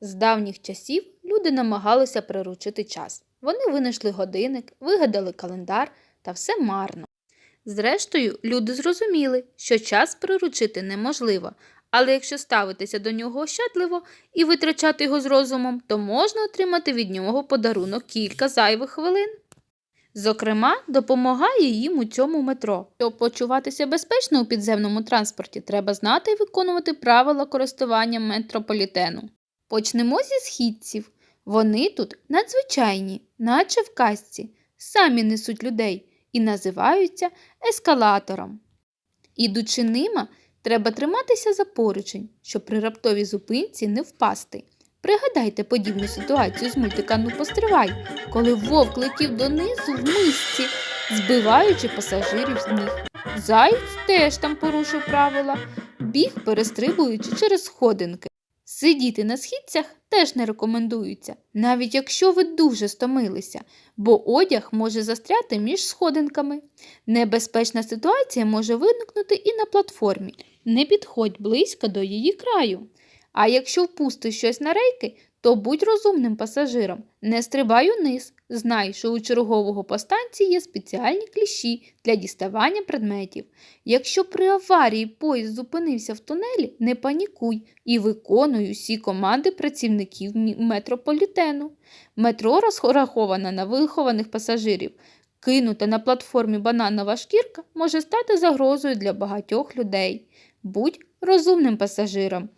З давніх часів люди намагалися приручити час. Вони винайшли годинник, вигадали календар та все марно. Зрештою, люди зрозуміли, що час приручити неможливо, але якщо ставитися до нього ощадливо і витрачати його з розумом, то можна отримати від нього подарунок кілька зайвих хвилин. Зокрема, допомагає їм у цьому метро. Щоб почуватися безпечно у підземному транспорті, треба знати і виконувати правила користування метрополітену. Почнемо зі східців. Вони тут надзвичайні, наче в казці, самі несуть людей і називаються ескалатором. Ідучи ними, треба триматися за поручень, щоб при раптовій зупинці не впасти. Пригадайте подібну ситуацію з мультика «Ну постривай», коли вовк летів донизу в мисці, збиваючи пасажирів з ніг. Заєць теж там порушив правила, біг, перестрибуючи через сходинки. Сидіти на східцях теж не рекомендується, навіть якщо ви дуже стомилися, бо одяг може застряти між сходинками. Небезпечна ситуація може виникнути і на платформі. Не підходь близько до її краю. А якщо впустиш щось на рейки, то будь розумним пасажиром. Не стрибай униз. Знай, що у чергового по станції є спеціальні кліщі для діставання предметів. Якщо при аварії поїзд зупинився в тунелі, не панікуй і виконуй усі команди працівників метрополітену. Метро розраховане на вихованих пасажирів. Кинута на платформі бананова шкірка може стати загрозою для багатьох людей. Будь розумним пасажиром.